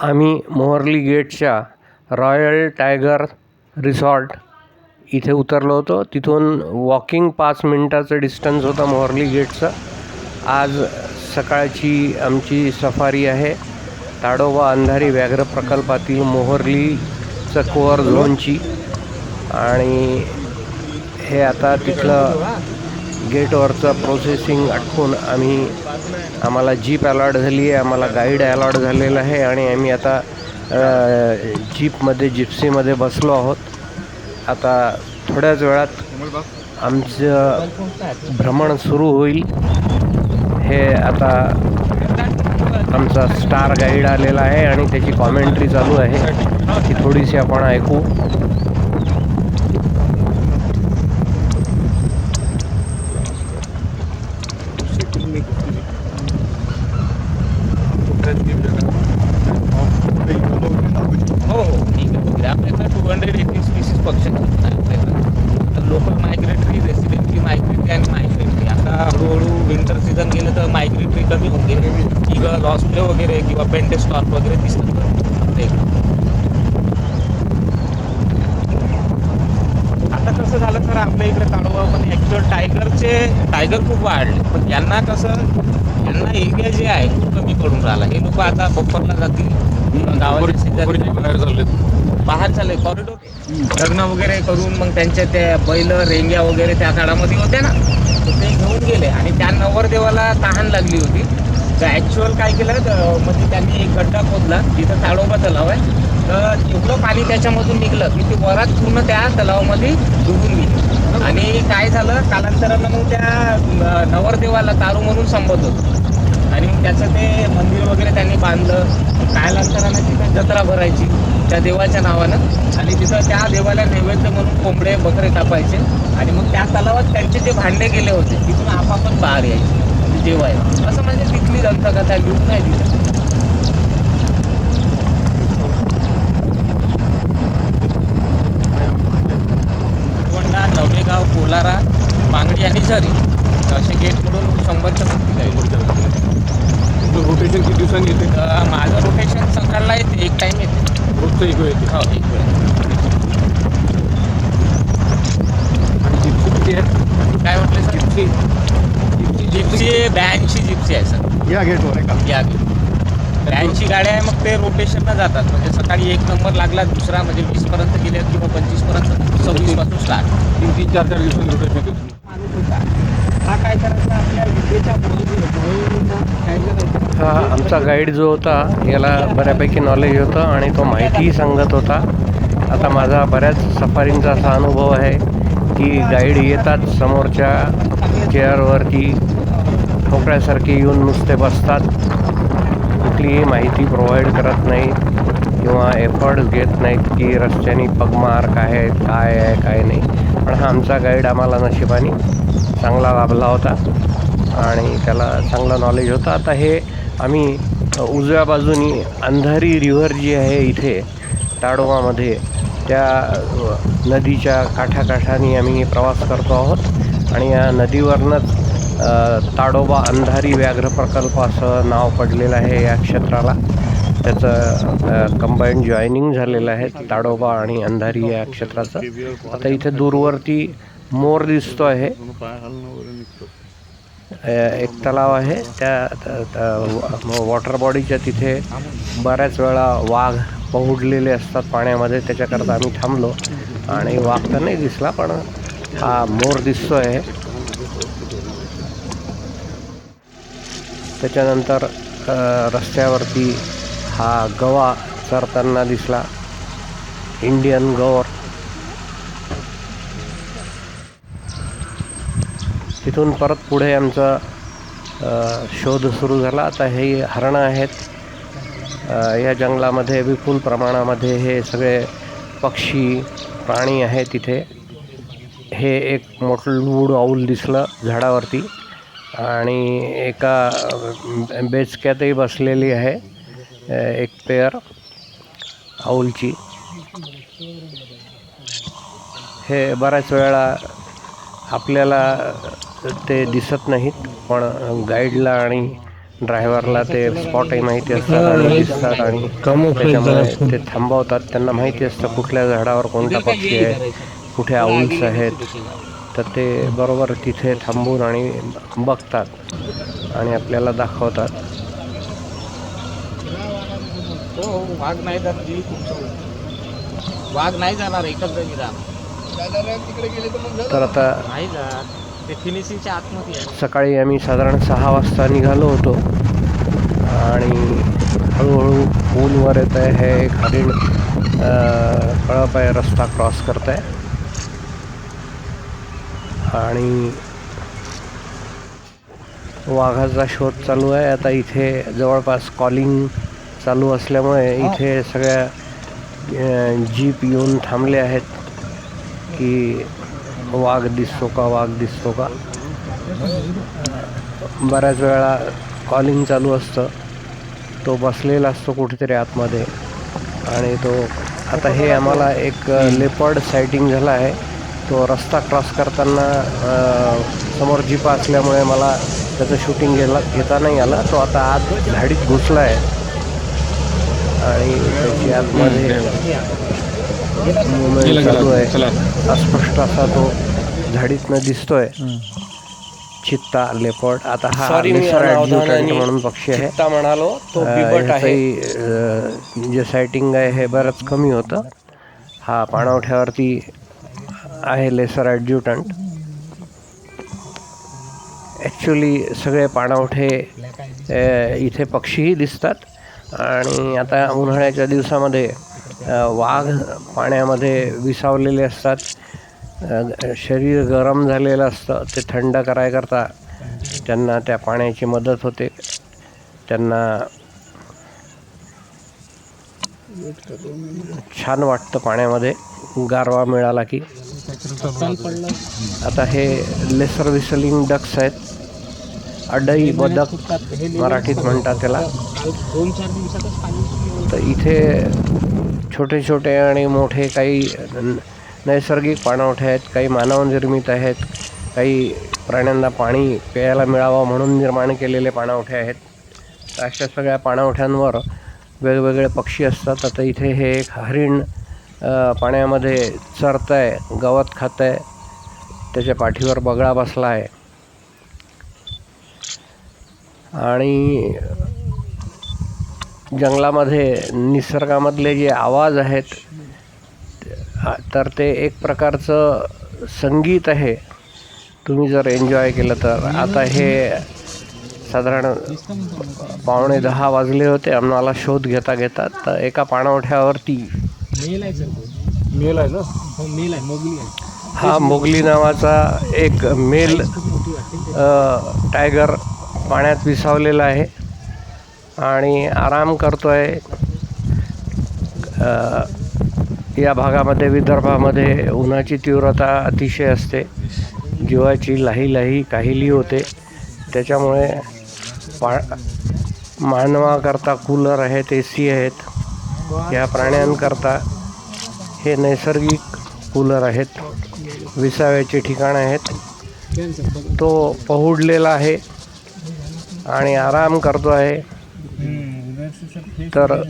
आम्ही मोहर्ली गेटच्या royal tiger resort इथे उतरलो होतो. तिथून वॉकिंग पाच मिनटाचं डिस्टन्स होतं मोहर्ली गेटचं. आज सकाळची आमची सफारी आहे. ताडोबा अंधारी व्याघ्र प्रकल्पातील मोहर्लीचं कोअर झोनची. आणि हे आता तिथलं गेटवरचं प्रोसेसिंग आटपून आम्ही आम्हाला जीप अलॉट झाली आहे आम्हाला गाईड अलॉट झालेला आहे आणि आम्ही आता जीपमध्ये जिप्सीमध्ये बसलो आहोत. आता थोड्याच वेळात आमचं भ्रमण सुरू होईल. हे आता आमचा स्टार गाईड आलेला आहे आणि त्याची कॉमेंट्री चालू आहे. ती थोडीशी आपण ऐकू हो हो ठीक आहे वगैरे आपल्याकडे टू हंड्रेड एटी स्पीसीज पक्षी आहेत आपल्याकडे तर लोकल मायग्रेटरी रेसिडेंटली मायग्रेटरी आणि मायग्रेटरी आता हळूहळू विंटर सीझन गेलं तर मायग्रेटरी कमी होऊन गेले किंवा लॉसप्ले वगैरे किंवा पेंटे स्टॉक वगैरे दिसतात आपल्या इकडे. आता कसं झालं तर आपल्या इकडे ताडोबामध्ये ॲक्च्युअल टायगरचे टायगर खूप वाढले. पण यांना कसं यांना एरिया जे आहे खूप कमी पडून राहिला. हे लोक आता बप्परला जातील शेजारी बाहेर चालले कॉरिडोर लग्न वगैरे करून मग त्यांच्या त्या बैल रेंग्या वगैरे त्या काळामध्ये होत्या ना. तर ते घेऊन गेले. आणि त्या नवरदेवाला तहान लागली होती. तर ॲक्च्युअल काय केलं तर म्हणजे त्यांनी एक गड्डा खोदला. जिथं ताडोबा तलाव आहे. तर एवढं पाणी त्याच्यामधून निघलं की ते वरात पूर्ण त्या तलावामध्ये डुबून गेली. आणि काय झालं? कालांतरानं मग त्या नवरदेवाला तारू म्हणून संबोधत आणि मग त्याचं ते मंदिर वगैरे त्यांनी बांधलं. कालांतरानं तिथं जत्रा भरायची त्या देवाच्या नावानं. आणि तिथं त्या देवाला नैवेद्य म्हणून कोंबडे बकरे कापायचे. आणि मग त्या तलावात त्यांचे जे भांडे गेले होते तिथून आपापच बाहेर यायचे. म्हणजे जेवायला. असं म्हणजे तिथली दंतकथा लिहून नाही तिथं नवेगाव कोलारा मांगडी आणि झरी असे गेट म्हणून शंभरच्या वरती जाईल रोटेशन किती दिवसांनी येते? माझं रोटेशन सकाळला येते एक टाइम येते. रोजचं एक वेळ येते. हो एक वेळ. आणि जिप्सी किती आहे? काय म्हटलं सर जिप्सी. जिप्सी. जिप्सी ब्याऐंशी जिप्सी आहे सर या गेटवर आहे का? या ब्याऐंशी गाड्या आहे मग ते रोटेशनला जातात. म्हणजे सकाळी एक नंबर लागला दुसरा म्हणजे वीसपर्यंत गेले किंवा पंचवीसपर्यंत सव्वीसपासून स्टार्ट तीन तीन चार चार दिवसांनी रोटेशन हा काय करायचा? आपल्या विद्येच्या हा आमचा गाईड जो होता याला बऱ्यापैकी नॉलेज होतं आणि तो माहितीही सांगत होता. आता माझा बऱ्याच सफारींचा असा अनुभव आहे की गाईड येतात समोरच्या चेअरवरती ठोकळ्यासारखे येऊन नुसते बसतात. कुठलीही माहिती प्रोव्हाइड करत नाहीत किंवा एफर्ट्स घेत नाहीत की रस्त्याने पगमार्क आहेत काय आहे काय नाही. पण हा आमचा गाईड आम्हाला नशिबाने चांगला लाभला होता आणि त्याला चांगलं नॉलेज होता. आता हे आम्ही उजव्या बाजूनी अंधारी रिव्हर जी आहे इथे ताडोबामध्ये त्या नदीच्या काठाकाठाने आम्ही प्रवास करतो आहोत. आणि या नदीवरनंच ताडोबा अंधारी व्याघ्र प्रकल्प असं नाव पडलेलं आहे या क्षेत्राला. त्याचं कंबाईंड जॉईनिंग झालेलं आहे ताडोबा आणि अंधारी या क्षेत्राचं. आता इथे दूरवरती मोर दिसतो आहे. एक तलाव आहे. त्या वॉटर बॉडीच्या तिथे बऱ्याच वेळा वाघ पहुडलेले असतात पाण्यामध्ये. त्याच्याकरता आम्ही थांबलो आणि वाघ तर नाही दिसला पण हा मोर दिसतो आहे त्याच्यानंतर रस्त्यावरती हा गवा चरताना दिसला. इंडियन गौर तिथून परत पुढे आमचा शोध सुरू झाला. आता हे हरणं आहेत. या जंगलामध्ये विपुल प्रमाणामध्ये हे सगळे पक्षी प्राणी आहेत तिथे. हे एक मोठं लूड आऊल दिसलं झाडावरती. आणि एका बेचक्यातही बसलेली आहे एक पेअर आऊलची. हे बऱ्याच वेळा आपल्याला ते दिसत नाहीत पण गाईडला आणि ड्रायव्हरला ते स्पॉटही माहिती असतात आणि दिसतात आणि त्याच्यामुळे ते थांबवतात. त्यांना माहिती असतं कुठल्या झाडावर कोणता पक्षी आहे कुठे आऊल्स आहेत. तर ते बरोबर तिथे थांबून आणि बघतात आणि आपल्याला दाखवतात. हो हो, वाघ नाही वाघ जाणार एकच जागी राहणार तर आता नाही जात. ते फिनिशिंगच्या आतमध्ये सकाळी आम्ही साधारण सहा वाजता निघालो होतो. आणि हळूहळू पूलवर येत आहे हे एक हरिण अं, कळप आहे रस्ता क्रॉस करत आहे आणि वाघाचा शोध चालू आहे. आता इथे जवळपास कॉलिंग चालू असल्यामुळे इथे सगळ्या जीप येऊन थांबले आहेत की वाघ दिसतो का वाघ दिसतो का? बऱ्याच वेळा कॉलिंग चालू असतं. तो बसलेला असतो कुठेतरी आतमध्ये. आणि तो आता हे आम्हाला एक लेपर्ड सायटिंग झाला आहे. तो रस्ता क्रॉस करताना समोर जीप असल्यामुळे मला त्याचं शूटिंग गेला घेता नाही आला. तो आता आत झाडीत घुसला आहे आणि त्याची आतमध्ये movement चालू आहे. चला. अस्पष्ट असा तो झाडीतनं दिसतोय. चित्ता लेपर्ड आता हा म्हणून पक्षी आहे. चित्ता म्हणालो. तो जे सायटिंग आहे हे बरंच कमी होतं. हा पाणवठ्यावरती आहे लेसर ॲडज्युटंट ॲक्च्युली सगळे पाणवठे इथे पक्षीही दिसतात. आणि आता उन्हाळ्याच्या दिवसामध्ये वाघ पाण्यामध्ये विसावलेले असतात. शरीर गरम झालेलं असतं. ते थंड करायकरता त्यांना त्या पाण्याची मदत होते. त्यांना छान वाटतं पाण्यामध्ये. गारवा मिळाला की. आता हे लेसर विसलिंग डक्स आहेत. अडई बदक मराठीत म्हणतात त्याला. दोन चार तर इथे छोटे छोटे आणि मोठे काही नैसर्गिक पाणवठे आहेत काही मानवनिर्मित आहेत काही प्राण्यांना पाणी प्यायला मिळावं म्हणून निर्माण केलेले पाणवठे आहेत. तर अशा सगळ्या पाणवठ्यांवर वेगवेगळे पक्षी असतात. आता इथे हे एक हरिण पाण्यामध्ये चरत आहे गवत खात आहे त्याच्या पाठीवर बगळा बसला आहे आणि जंगलामध्ये निसर्गामधले जे आवाज आहेत तर ते एक प्रकारचं संगीत आहे. तुम्ही जर एन्जॉय केलं तर. आता हे साधारण पावणे दहा वाजले होते. आम्हाला शोध घेता घेता तर एका पाणवठ्यावरती मेल आहे सर मेल आहे ना? हो मेल आहे मोगली आहे. हा मोगली नावाचा एक मेल टायगर पाण्यात विसावलेला आहे. आणि आराम करतो आहे या भागामध्ये विदर्भामध्ये उन्हाची तीव्रता अतिशय असते. जीवाची लाही लाही काहिली होते. त्याच्यामुळे पा मानवाकरता कूलर आहेत ए सी आहेत. या प्राण्यांकरता हे नैसर्गिक कूलर आहेत. विसाव्याचे ठिकाण आहेत. तो पहुडलेला आहे आणि आराम करतो आहे. तर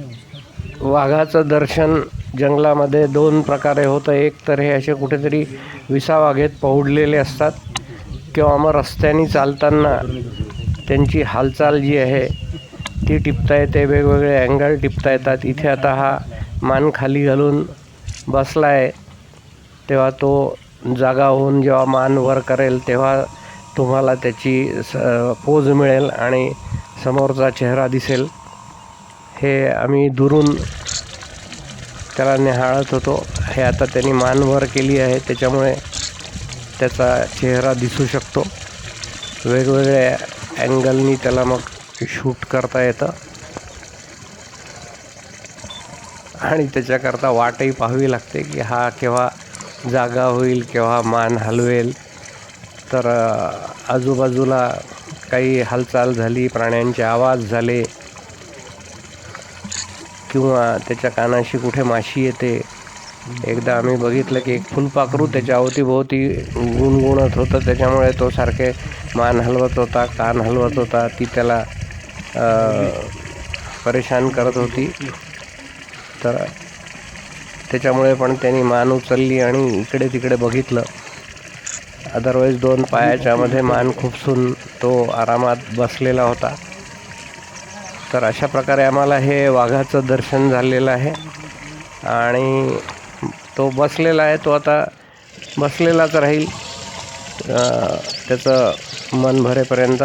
वाघाचं दर्शन जंगलामध्ये दोन प्रकारे होतं. एक तर हे असे कुठेतरी विसावाघेत पहुडलेले असतात किंवा मग रस्त्याने चालताना त्यांची हालचाल जी आहे ती टिपता येते वेगवेगळे अँगल टिपता येतात इथे आता हा मान खाली घालून बसला आहे तेव्हा तो जागा होऊन जेव्हा मान वर करेल तेव्हा तुम्हाला त्याची स पोज मिळेल आणि समोरचा चेहरा दिसेल. हे आम्ही दुरून त्याला निहाळत होतो. हे आता त्यांनी मान वर केली आहे. त्याच्यामुळे त्याचा चेहरा दिसू शकतो. वेगवेगळ्या अँगलनी त्याला मग शूट करता येतं. आणि त्याच्याकरता वाटही पाहावी लागते की हा केव्हा जागा होईल केव्हा मान हलवेल. तर आजूबाजूला काही हालचाल झाली प्राण्यांचे आवाज झाले किंवा त्याच्या कानाशी कुठे माशी येते. एकदा आम्ही बघितलं की एक फुलपाखरू त्याच्या अवतीभोवती गुणगुणत होतं. त्याच्यामुळे तो सारखे मान हलवत होता कान हलवत होता. ती त्याला परेशान करत होती. तर त्याच्यामुळे पण त्यांनी मान उचलली आणि इकडे तिकडे बघितलं. अदरवाईज दोन पायाच्यामध्ये मान खुपसून तो आरामात बसलेला होता. तर अशा प्रकारे आम्हाला हे वाघाचं दर्शन झालेलं आहे. आणि तो बसलेला आहे तो आता बसलेलाच राहील. त्याचं मन भरेपर्यंत.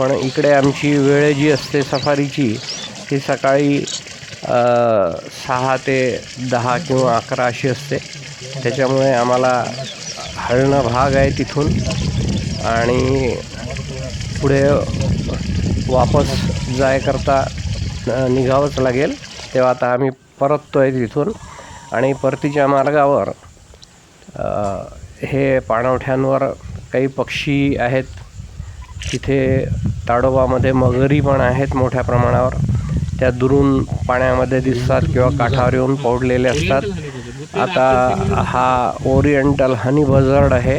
पण इकडे आमची वेळ जी असते सफारीची ती सकाळी सहा ते दहा किंवा अकरा अशी असते. त्याच्यामुळे आम्हाला हळणं भाग आहे तिथून आणि पुढे वापस जायकरता निघावंच लागेल. तेव्हा आता आम्ही परततो आहे तिथून आणि परतीच्या मार्गावर हे पाणवठ्यांवर काही पक्षी आहेत. तिथे ताडोबामध्ये मगरी पण आहेत मोठ्या प्रमाणावर. त्या दुरून पाण्यामध्ये दिसतात किंवा काठावर येऊन पडलेले असतात. आता हा ओरिएंटल हनी बझर्ड आहे.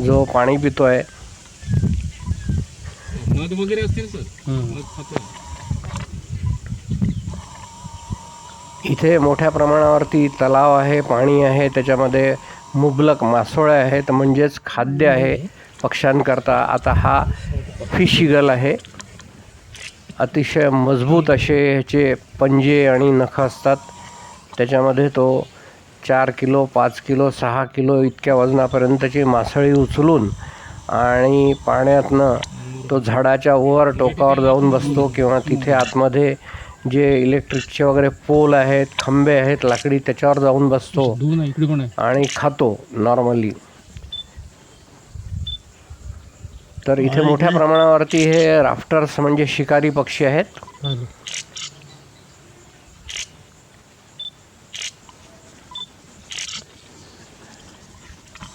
जो पाणी पितो आहे इथे मोठ्या प्रमाणावरती तलाव आहे पाणी आहे त्याच्यामध्ये मुबलक मासोळे आहेत म्हणजेच खाद्य आहे. पक्ष्यांकरता आता हा फिश इगल आहे. अतिशय मजबूत असे ह्याचे पंजे आणि नखं असतात. त्याच्यामध्ये तो चार किलो पाच किलो सहा किलो इतक्या वजनापर्यंतची मासळी उचलून आणि पाण्यातनं तो झाडाच्या वर टोकावर जाऊन बसतो किंवा तिथे आतमध्ये जे इलेक्ट्रिकचे वगैरे पोल आहेत खंबे आहेत लाकडी त्याच्यावर जाऊन बसतो आणि खातो नॉर्मली तर इथे मोठ्या प्रमाणावरती हे राफ्टर्स म्हणजे शिकारी पक्षी आहेत.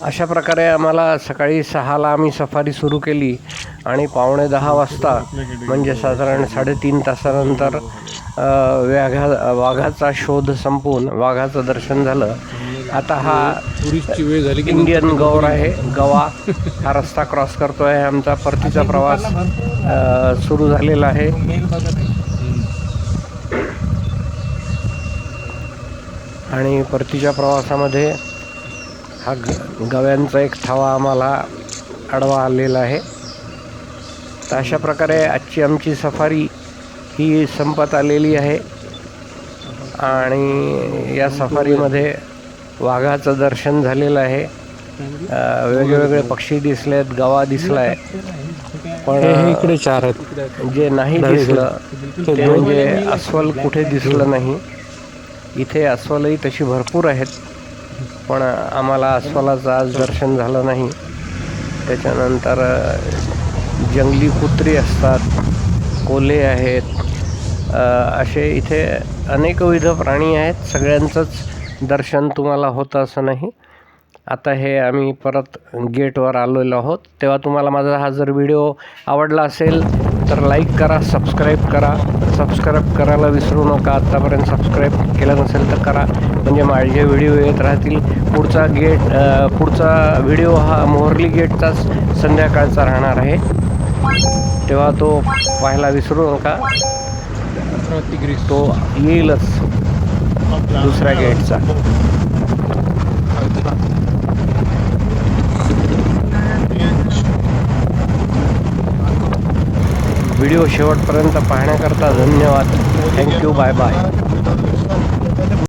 अशा प्रकारे आम्हाला सकाळी सहाला आम्ही सफारी सुरू केली आणि पावणे दहा वाजता म्हणजे साधारण साडेतीन तासानंतर व्याघा वाघाचा शोध संपून वाघाचं दर्शन झालं. आता हा टुरिस्टची वेळ झाली की इंडियन गौर आहे. गवा हा रस्ता क्रॉस करतोय. आमचा परतीचा प्रवास सुरू झालेला आहे. आहे. आणि परतीच्या प्रवासामध्ये हा ग गव्यांचा एक थवा आम्हाला आडवा आलेला आहे. तर अशा प्रकारे आजची आमची सफारी ही संपत आलेली आहे. आणि या सफारीमध्ये वाघाचं दर्शन झालेलं आहे. वेगवेगळे पक्षी दिसलेत गवा दिसलाय. पण इकडे चार आहेत. जे नाही दिसलं ते म्हणजे अस्वल कुठे दिसलं नाही. इथे अस्वलही तशी भरपूर आहेत. पण आम्हाला अस्वलाचं आज दर्शन झालं नाही. त्याच्यानंतर जंगली कुत्री असतात कोल्हे आहेत. असे इथे अनेकविध प्राणी आहेत. सगळ्यांचंच दर्शन तुम्हाला होतं असं नाही. आता हे आम्ही परत गेटवर आलेलो आहोत. तेव्हा तुम्हाला माझा हा जर व्हिडिओ आवडला असेल तर लाईक करा सबस्क्राईब करा. सबस्क्राईब करायला विसरू नका. आत्तापर्यंत सबस्क्राईब केलं नसेल तर करा. म्हणजे माझे व्हिडिओ येत राहतील. पुढचा गेट पुढचा व्हिडिओ हा मोहर्ली गेटचाच संध्याकाळचा राहणार आहे. तेव्हा तो पाहायला विसरू नका. तो येईलच. दुसऱ्या गेटचा. व्हिडिओ शेवटपर्यंत पाहण्याकरता धन्यवाद. Thank you bye bye